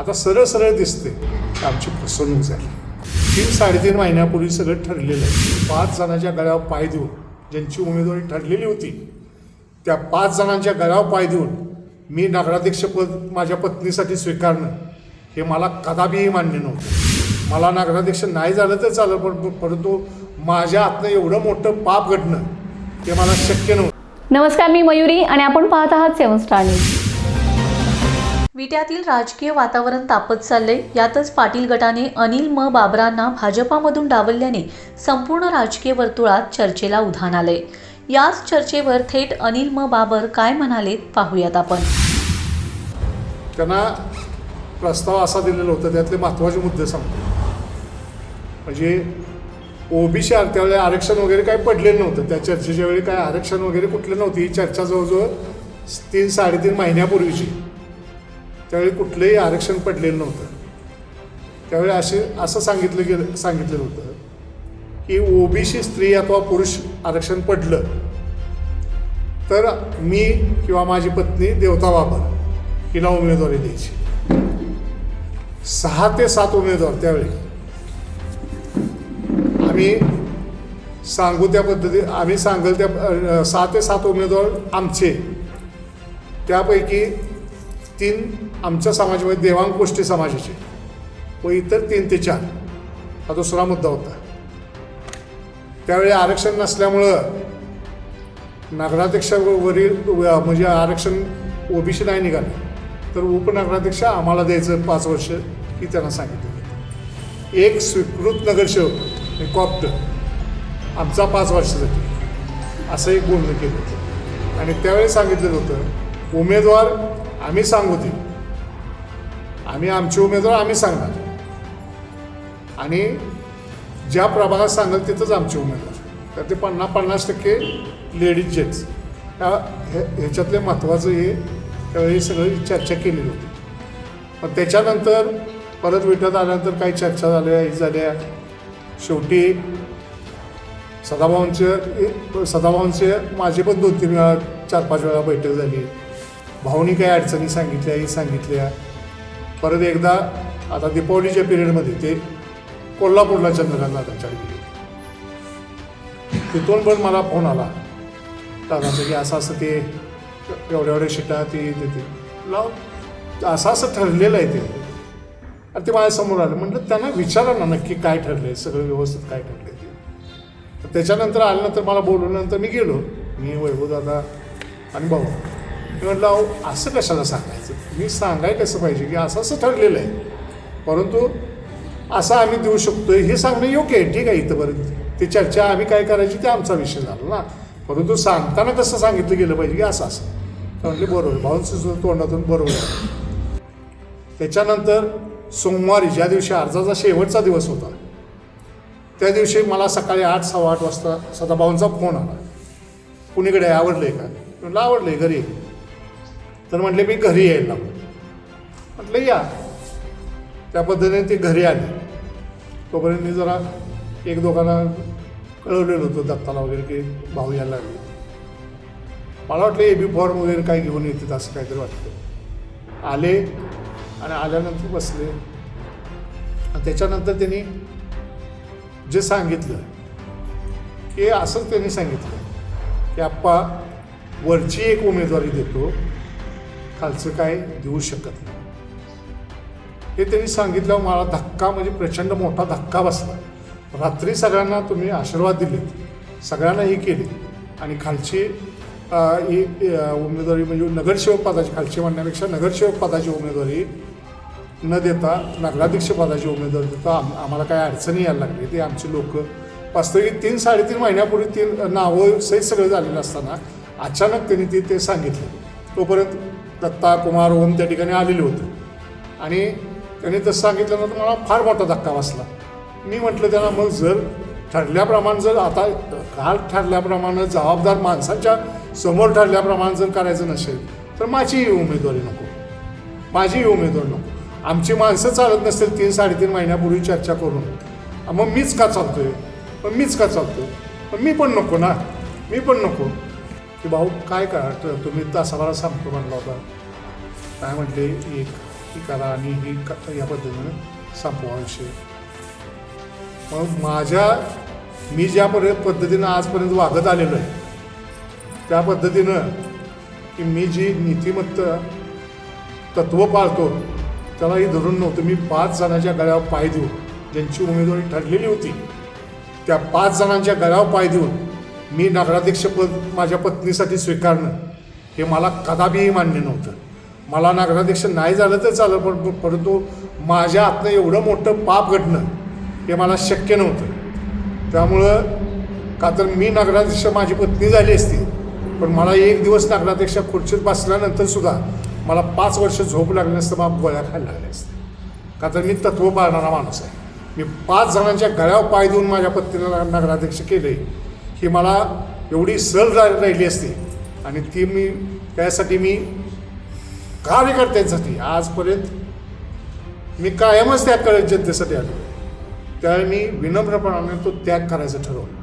आता सरळ सरळ दिसते की आमची फसवणूक झाली. तीन साडेतीन महिन्यापूर्वी सगळं ठरलेलं आहे. पाच जणांच्या गळ्यावर पाय देऊन ज्यांची उमेदवारी ठरलेली होती त्या पाच जणांच्या गळ्यावर पाय देऊन मी नगराध्यक्षपद माझ्या पत्नीसाठी स्वीकारणं हे मला कदापिही मान्य नव्हतं. मला नगराध्यक्ष नाही झालं तर चालेल पण परंतु माझ्या हातनं एवढं मोठं पाप घडणं हे मला शक्य नव्हतं. नमस्कार मी मयुरी आणि आपण पाहत आहात सेवन स्टार न्यूज. विट्यातील राजकीय वातावरण तापत चाललंय. यातच पाटील गटाने अनिल म. बाबरांना भाजपामधून डावलल्याने संपूर्ण राजकीय वर्तुळात चर्चेला उधाण आलंय. याच चर्चेवर थेट अनिल म. बाबर काय म्हणाले पाहूयात आपण. त्यांना प्रस्ताव असा दिलेला होता त्यातले महत्त्वाचे मुद्दे सांगतो. म्हणजे ओबीसी त्यावेळी आरक्षण वगैरे काही पडलेलं नव्हतं. त्या चर्चेच्या वेळी काय आरक्षण वगैरे कुठलं नव्हती. ही चर्चा जवळजवळ तीन साडेतीन महिन्यापूर्वीची. त्यावेळी कुठलंही आरक्षण पडलेलं नव्हतं. त्यावेळी असे असं सांगितलं गेलं सांगितलेलं होतं की ओबीसी स्त्री अथवा पुरुष आरक्षण पडलं तर मी किंवा माझी पत्नी देवता बाबा हिला उमेदवारी द्यायची. सहा ते सात उमेदवार त्यावेळी. आम्ही सांगू त्या पद्धती आम्ही सांगल त्या सहा ते सात उमेदवार आमचे. त्यापैकी तीन आमच्या समाजामध्ये देवांग गोष्टी समाजाचे. व इतर तीन ते चार. हा दुसरा मुद्दा होता. त्यावेळी आरक्षण नसल्यामुळं नगराध्यक्षावरील म्हणजे आरक्षण ओबीसी नाही निघालं. तर उपनगराध्यक्ष आम्हाला द्यायचं पाच वर्ष ही त्यांना सांगितलं एक स्वीकृत नगरसेवक कॉप्ट आमचा पाच वर्षासाठी. असं एक बोलणं केलं होतं. आणि त्यावेळी सांगितलेलं होतं उमेदवार आम्ही सांगू ते. आम्ही आमचे उमेदवार आम्ही सांगणार. आणि ज्या प्रभागात सांगाल तिथंच आमचे उमेदवार. तर ते पन्नास पन्नास टक्के लेडीज जेट्स. ह्या ह्याच्यातले महत्त्वाचं हे त्यावेळी सगळी चर्चा केलेली होती. पण त्याच्यानंतर परत विठत आल्यानंतर काही चर्चा झाल्या हे झाल्या. शेवटी सदाभाऊंचे सदाभाऊंचे माझे पण दोन तीन वेळा चार पाच वेळा बैठक झाली. भाऊनी काही अडचणी सांगितल्या ही सांगितल्या. परत एकदा आता दीपावलीच्या पिरियडमध्ये ते कोल्हापूरला चंद्रकांना दादांच्या गेले. तिथून पण मला फोन आला. दादाचं की असं असं ते एवढ्या एवढ्या शिटा ते ते लाव असं असं ठरलेलं आहे ते. आणि ते माझ्यासमोर आलं. म्हटलं त्यांना विचारा ना नक्की काय ठरलं आहे सगळं व्यवस्थित काय ठरलं आहे ते. तर त्याच्यानंतर आल्यानंतर मला बोलवल्यानंतर मी गेलो. मी वैभव दादा आणि भाऊ. म्हटलं अहो असं कशाला सांगायचं? मी सांगाय कसं पाहिजे? की असं असं ठरलेलं आहे. परंतु असं आम्ही देऊ शकतो हे सांगणं योग्य आहे. ठीक आहे इथंपर्यंत. ते चर्चा आम्ही काय करायची ते आमचा विषय झाला ना. परंतु सांगताना कसं सांगितलं गेलं पाहिजे की असं असं. म्हणजे बरोबर भाऊंचं तोंडातून बरोबर त्याच्यानंतर सोमवारी ज्या दिवशी अर्जाचा शेवटचा दिवस होता त्या दिवशी मला सकाळी आठ सव्वा आठ वाजता सदाभाऊंचा फोन आला. कुणीकडे? आवडलं आहे? का? का म्हटलं आहे घरी. तर म्हटले मी घरी यायला म्हटलं या. त्या पद्धतीने ते घरी आले. तोपर्यंत मी जरा एक दोघांना कळवलेलं होतं दत्ताला वगैरे की भाऊ यायला लागले. मला वाटलं ए बी फॉर्म वगैरे काय घेऊन येतात असं काहीतरी वाटतं आले आणि आल्यानंतर बसले. आणि त्याच्यानंतर त्यांनी जे सांगितलं की असंच त्यांनी सांगितलं की आप्पा वरची एक उमेदवारी देतो खालचं काय देऊ शकत नाही. हे त्यांनी सांगितल्यावर मला धक्का म्हणजे प्रचंड मोठा धक्का बसला. रात्री सगळ्यांना तुम्ही आशीर्वाद दिलेत. सगळ्यांना हे केले. आणि खालची ही उमेदवारी म्हणजे नगरसेवक पदाची खालची म्हणण्यापेक्षा नगरसेवक पदाची उमेदवारी न देता नगराध्यक्ष पदाची उमेदवारी देता आम आम्हाला काय अडचणी यायला लागली. ते आमची लोक वास्तविक तीन साडेतीन महिन्यापूर्वी तीन नावं सहित सगळं झालेलं असताना अचानक त्यांनी ते ते सांगितलं. तोपर्यंत दत्ता कुमार ओम त्या ठिकाणी आलेले होते. आणि त्यांनी तसं सांगितल्यानंतर मला फार मोठा धक्का बसला. मी म्हटलं त्यांना मग जर ठरल्याप्रमाणे जर आता काल ठरल्याप्रमाणे जबाबदार माणसाच्या समोर ठरल्याप्रमाणे जर करायचं नसेल तर माझीही उमेदवारी नको. माझीही उमेदवार नको. आमची माणसं चालत नसतील तीन साडेतीन महिन्यापूर्वी चर्चा करून. मग मीच का चालतोय? मग मीच का चालतोय? पण मी पण नको ना. मी पण नको. की भाऊ काय करा? तुम्ही तासाभरात सांगतो म्हणला होता. काय म्हटले एक ही करा आणि ही क- या पद्धतीनं संपवा विषय. मग माझ्या मी ज्या पद्धतीनं आजपर्यंत वागत आलेलो आहे त्या पद्धतीनं की मी जी नीतिमत्ता तत्त्व पाळतो त्यालाही धरून नव्हतं. मी पाच जणांच्या गळ्यावर पाय देऊन ज्यांची उमेदवारी ठरलेली होती त्या पाच जणांच्या गळ्यावर पाय देऊन मी नगराध्यक्षपद माझ्या पत्नीसाठी स्वीकारणं हे मला कदापिही मान्य नव्हतं. मला नगराध्यक्ष नाही झालं तर चालेल पण परंतु माझ्या हातनं एवढं मोठं पाप घडणं हे मला शक्य नव्हतं. त्यामुळं का तर मी नगराध्यक्ष माझी पत्नी झाली असती पण मला एक दिवस नगराध्यक्ष खुर्चीत बसल्यानंतर सुद्धा मला पाच वर्ष झोप लागली असतं मला गोळ्या खायला लागल्या असतं का तर मी तत्व पाळणारा माणूस आहे. मी पाच जणांच्या गळ्यावर पाय देऊन माझ्या पत्नीला नगराध्यक्ष केले ही मला एवढी सल रा राहिली असती. आणि ती मी त्यासाठी मी कार्यकर्त्यांसाठी आजपर्यंत मी कायमच त्याग करत जनतेसाठी आलो. त्यावेळी मी विनम्रपणाने तो त्याग करायचं ठरवलं.